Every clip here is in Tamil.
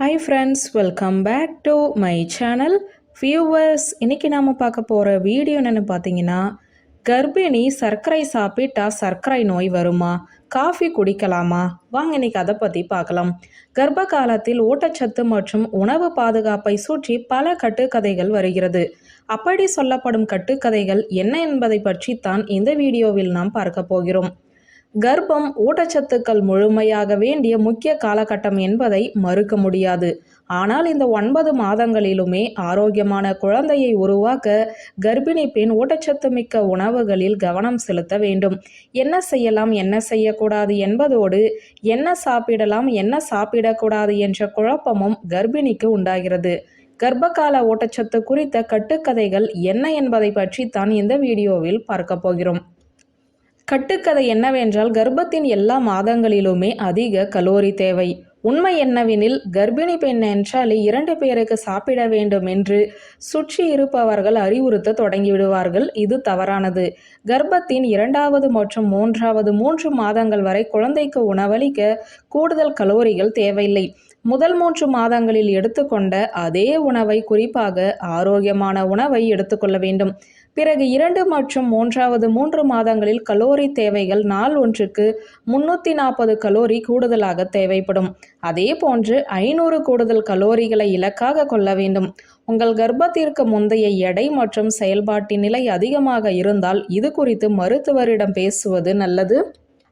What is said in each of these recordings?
Hi friends welcome back to my channel viewers இன்றைக்கி நாம் பார்க்க போகிற வீடியோ என்னென்னு பார்த்தீங்கன்னா கர்ப்பிணி சர்க்கரை சாப்பிட்டா சர்க்கரை நோய் வருமா? காஃபி குடிக்கலாமா? வாங்க இன்னைக்கு அதை பற்றி பார்க்கலாம். கர்ப்ப காலத்தில் ஊட்டச்சத்து மற்றும் உணவு பாதுகாப்பை சுற்றி பல கட்டுக்கதைகள் வருகிறது. அப்படி சொல்லப்படும் கட்டுக்கதைகள் என்ன என்பதை பற்றி தான் இந்த வீடியோவில் நாம் பார்க்க போகிறோம். கர்ப்பம் ஊட்டச்சத்துக்கள் முழுமையாக வேண்டிய முக்கிய காலகட்டம் என்பதை மறுக்க முடியாது. ஆனால் இந்த ஒன்பது மாதங்களிலுமே ஆரோக்கியமான குழந்தையை உருவாக்க கர்ப்பிணி பெண் ஊட்டச்சத்து மிக்க உணவுகளில் கவனம் செலுத்த வேண்டும். என்ன செய்யலாம் என்ன செய்யக்கூடாது என்பதோடு என்ன சாப்பிடலாம் என்ன சாப்பிடக்கூடாது என்ற குழப்பமும் கர்ப்பிணிக்கு உண்டாகிறது. கர்ப்பகால ஊட்டச்சத்து குறித்த கட்டுக்கதைகள் என்ன என்பதை பற்றி தான் இந்த வீடியோவில் பார்க்க போகிறோம். கட்டுக்கதை என்னவென்றால் கர்ப்பத்தின் எல்லா மாதங்களிலுமே அதிக கலோரி தேவை. உண்மை என்னவெனில் கர்ப்பிணி பெண் என்றாலே இரண்டு பேருக்கு சாப்பிட வேண்டும் என்று சுற்றி இருப்பவர்கள் அறிவுறுத்த தொடங்கிவிடுவார்கள். இது தவறானது. கர்ப்பத்தின் இரண்டாவது மற்றும் மூன்றாவது மூன்று மாதங்கள் வரை குழந்தைக்கு உணவளிக்க கூடுதல் கலோரிகள் தேவையில்லை. முதல் மூன்று மாதங்களில் எடுத்துக்கொண்ட அதே உணவை குறிப்பாக ஆரோக்கியமான உணவை எடுத்துக்கொள்ள வேண்டும். பிறகு இரண்டு மற்றும் மூன்றாவது மூன்று மாதங்களில் கலோரி தேவைகள் நாள் ஒன்றுக்கு முன்னூற்றி நாற்பது கலோரி கூடுதலாக தேவைப்படும். அதே போன்று ஐநூறு கூடுதல் கலோரிகளை இலக்காக கொள்ள வேண்டும். உங்கள் கர்ப்பத்திற்கு முந்தைய எடை மற்றும் செயல்பாட்டின் நிலை அதிகமாக இருந்தால் இது குறித்து மருத்துவரிடம் பேசுவது நல்லது.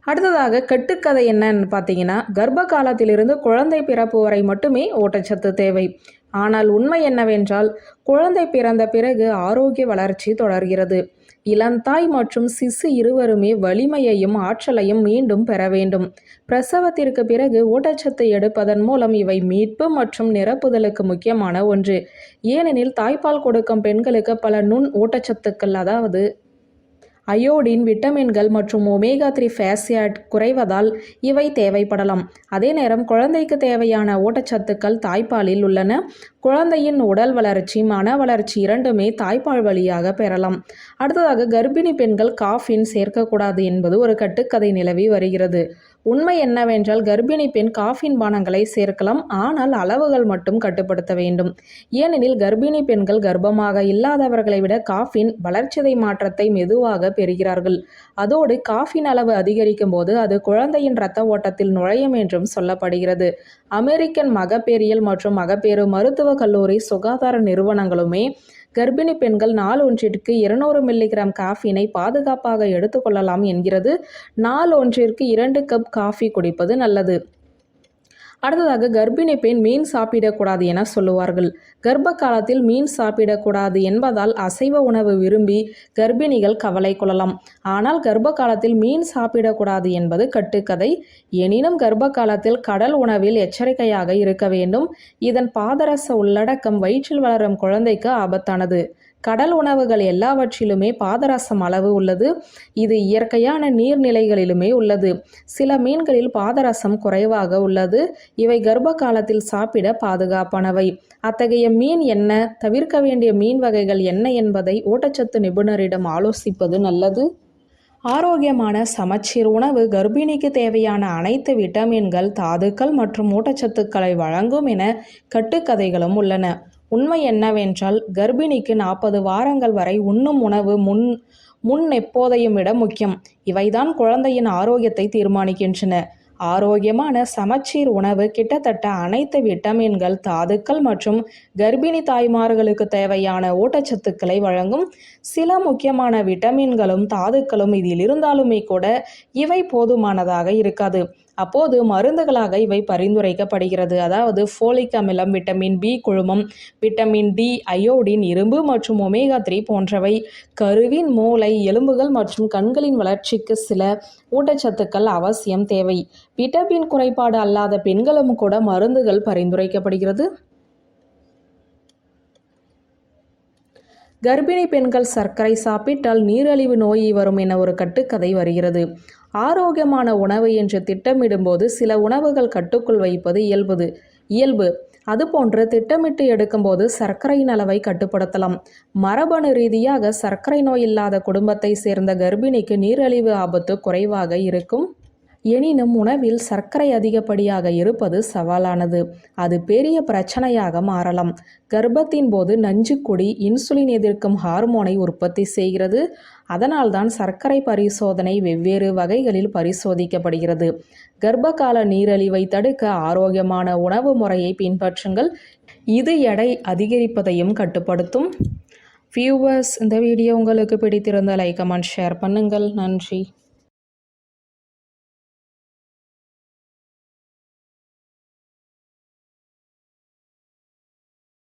அடுத்ததாக கட்டுக்கதை என்னன்னு பார்த்தீங்கன்னா கர்ப்ப காலத்திலிருந்து குழந்தை பிறப்பு வரை மட்டுமே ஊட்டச்சத்து தேவை. ஆனால் உண்மை என்னவென்றால் குழந்தை பிறந்த பிறகு ஆரோக்கிய வளர்ச்சி தொடர்கிறது. இளந்தாய் மற்றும் சிசு இருவருமே வலிமையையும் ஆற்றலையும் மீண்டும் பெற வேண்டும். பிரசவத்திற்கு பிறகு ஊட்டச்சத்து எடுப்பதன் மூலம் இவை மீட்பு மற்றும் நிரப்புதலுக்கு முக்கியமான ஒன்று. ஏனெனில் தாய்ப்பால் கொடுக்கும் பெண்களுக்கு பல நுண் ஊட்டச்சத்துக்கள் அதாவது அயோடின் விட்டமின்கள் மற்றும் ஒமேகா த்ரீ ஃபேசியாட் குறைவதால் இவை தேவைப்படலாம். அதே நேரம் குழந்தைக்கு தேவையான ஊட்டச்சத்துக்கள் தாய்ப்பாலில் உள்ளன. குழந்தையின் உடல் வளர்ச்சி மன வளர்ச்சி இரண்டுமே தாய்ப்பால் வழியாக பெறலாம். அடுத்ததாக கர்ப்பிணி பெண்கள் காஃபின் சேர்க்கக்கூடாது என்பது ஒரு கட்டுக்கதை நிலவி வருகிறது. உண்மை என்னவென்றால் கர்ப்பிணி பெண் காஃபின் பானங்களை சேர்க்கலாம் ஆனால் அளவுகள் மட்டும் கட்டுப்படுத்த வேண்டும். ஏனெனில் கர்ப்பிணி பெண்கள் கர்ப்பமாக இல்லாதவர்களை விட காஃபின் வளர்ச்சிதை மாற்றத்தை மெதுவாக பெறுகிறார்கள். அதோடு காஃபின் அளவு அதிகரிக்கும் போது அது குழந்தையின் இரத்த ஓட்டத்தில் நுழையும் என்றும் சொல்லப்படுகிறது. அமெரிக்கன் மகப்பேறியல் மற்றும் மகப்பேறு மருத்துவக் கல்லூரி சுகாதார நிறுவனங்களுமே கர்ப்பிணி பெண்கள் நாள் ஒன்றிற்கு இருநூறு மில்லிகிராம் காஃபினை பாதுகாப்பாக எடுத்துக்கொள்ளலாம் என்கிறது. நாள் ஒன்றிற்கு இரண்டு கப் காஃபி குடிப்பது நல்லது. அடுத்ததாக கர்ப்பிணி பெண் மீன் சாப்பிடக்கூடாது என சொல்லுவார்கள். கர்ப்ப காலத்தில் மீன் சாப்பிடக்கூடாது என்பதால் அசைவ உணவு விரும்பி கர்ப்பிணிகள் கவலை கொள்ளலாம். ஆனால் கர்ப்ப காலத்தில் மீன் சாப்பிடக்கூடாது என்பது கட்டுக்கதை. எனினும் கர்ப்ப காலத்தில் கடல் உணவில் எச்சரிக்கையாக இருக்க வேண்டும். இதன் பாதரச உள்ளடக்கம் வயிற்றில் வளரும் குழந்தைக்கு ஆபத்தானது. கடல் உணவுகள் எல்லாவற்றிலுமே பாதரசம் அளவு உள்ளது. இது இயற்கையான நீர்நிலைகளிலுமே உள்ளது. சில மீன்களில் பாதரசம் குறைவாக உள்ளது. இவை கர்ப்ப காலத்தில் சாப்பிட பாதுகாப்பானவை. அத்தகைய மீன் என்ன? தவிர்க்க வேண்டிய மீன் வகைகள் என்ன என்பதை ஊட்டச்சத்து நிபுணரிடம் ஆலோசிப்பது நல்லது. ஆரோக்கியமான சமச்சீர் உணவு கர்ப்பிணிக்கு தேவையான அனைத்து விட்டமின்கள் தாதுக்கள் மற்றும் ஊட்டச்சத்துக்களை வழங்கும் என கட்டுக்கதைகளும் உள்ளன. உண்மை என்னவென்றால் கர்ப்பிணிக்கு நாற்பது வாரங்கள் வரை உண்ணும் உணவு முன் முன் எப்போதையும் விட முக்கியம். இவைதான் குழந்தையின் ஆரோக்கியத்தை தீர்மானிக்கின்றன. ஆரோக்கியமான சமச்சீர் உணவு கிட்டத்தட்ட அனைத்து விட்டமின்கள் தாதுக்கள் மற்றும் கர்ப்பிணி தாய்மார்களுக்கு தேவையான ஊட்டச்சத்துக்களை வழங்கும் சில முக்கியமான விட்டமின்களும் தாதுக்களும் இதில் இருந்தாலுமே கூட இவை போதுமானதாக இருக்காது. அப்போது மருந்துகளாக இவை பரிந்துரைக்கப்படுகிறது. அதாவது ஃபோலிக் அமிலம் விட்டமின் பி குழுமம் விட்டமின் டி அயோடின் இரும்பு மற்றும் ஒமேகா த்ரீ போன்றவை கருவின் மூளை எலும்புகள் மற்றும் கண்களின் வளர்ச்சிக்கு சில ஊட்டச்சத்துக்கள் அவசியம் தேவை. விட்டமின் குறைபாடு அல்லாத பெண்களும் கூட மருந்துகள் பரிந்துரைக்கப்படுகிறது. கர்ப்பிணி பெண்கள் சர்க்கரை சாப்பிட்டால் நீரிழிவு நோய் வரும் என ஒரு கட்டுக்கதை வருகிறது. ஆரோக்கியமான உணவு என்று திட்டமிடும்போது சில உணவுகள் கட்டுக்குள் வைப்பது இயல்புது. இயல்பு. அதுபோன்று திட்டமிட்டு எடுக்கும்போது சர்க்கரையின் அளவை கட்டுப்படுத்தலாம். மரபணு ரீதியாக சர்க்கரை நோய் இல்லாத குடும்பத்தை சேர்ந்த கர்ப்பிணிக்கு நீரழிவு ஆபத்து குறைவாக இருக்கும். எனினும் உணவில் சர்க்கரை அதிகப்படியாக இருப்பது சவாலானது. அது பெரிய பிரச்சனையாக மாறலாம். கர்ப்பத்தின் போது நஞ்சுக்கொடி இன்சுலின் எதிர்க்கும் ஹார்மோனை உற்பத்தி செய்கிறது. அதனால்தான் சர்க்கரை பரிசோதனை வெவ்வேறு வகைகளில் பரிசோதிக்கப்படுகிறது. கர்ப்பகால நீரழிவை தடுக்க ஆரோக்கியமான உணவு முறையை பின்பற்றுங்கள். இது எடை அதிகரிப்பதையும் கட்டுப்படுத்தும். வியூவர்ஸ் இந்த வீடியோ உங்களுக்கு பிடித்திருந்த லைக் கமெண்ட் ஷேர் பண்ணுங்கள். நன்றி.